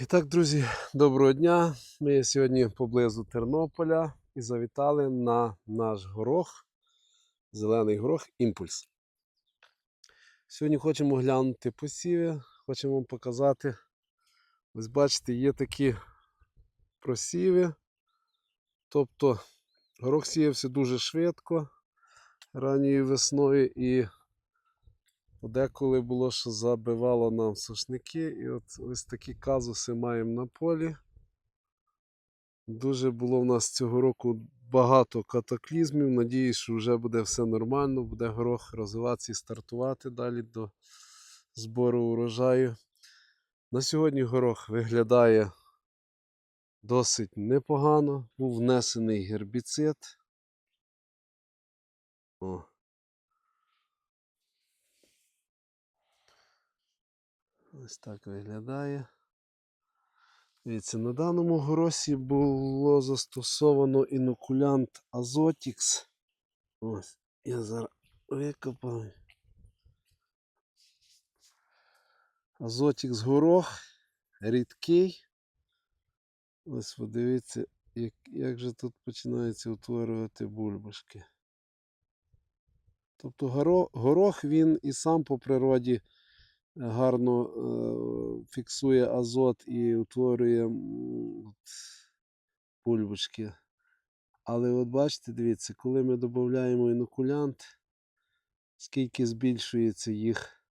І так, друзі, доброго дня. Ми сьогодні поблизу Тернополя і завітали на наш горох, зелений горох імпульс. Сьогодні хочемо глянути посіви, хочемо вам показати. Ось бачите, є такі просіви. Тобто горох сіявся дуже швидко ранньою весною і Деколи було, що забивало нам сушники, і от ось такі казуси маємо на полі. Дуже було в нас цього року багато катаклізмів. Надіюсь, що вже буде все нормально, буде горох розвиватися і стартувати далі до збору урожаю. На сьогодні горох виглядає досить непогано. Був внесений гербіцид. О. Ось так виглядає. Дивіться, на даному горосі було застосовано інокулянт Азотікс. Ось, я зараз викопав. Азотікс горох рідкий. Ось подивіться, як, як же тут починаються утворювати бульбашки. Тобто горо- горох він і сам по природі гарно е, фіксує азот і утворює от, бульбочки. Але от бачите, дивіться, коли ми додаємо інокулянт, скільки збільшується їх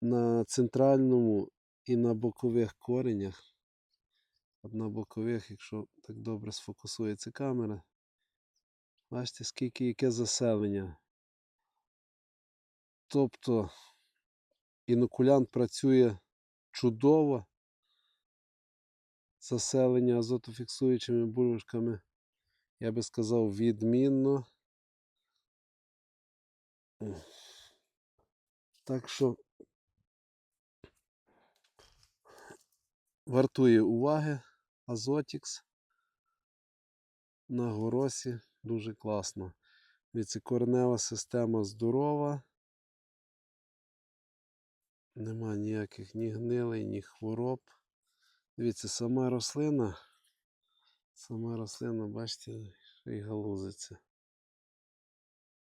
на центральному і на бокових коренях. От на бокових, якщо так добре сфокусується камера, бачите, скільки яке заселення. Тобто інокулянт працює чудово. Заселення азотофіксуючими бульбашками, я би сказав, відмінно. Так що вартує уваги Азотікс на горосі дуже класно. Дивіться, коренева система здорова. Нема ніяких ні гнилей, ні хвороб. Дивіться, сама рослина, сама рослина, бачите, і галузиться.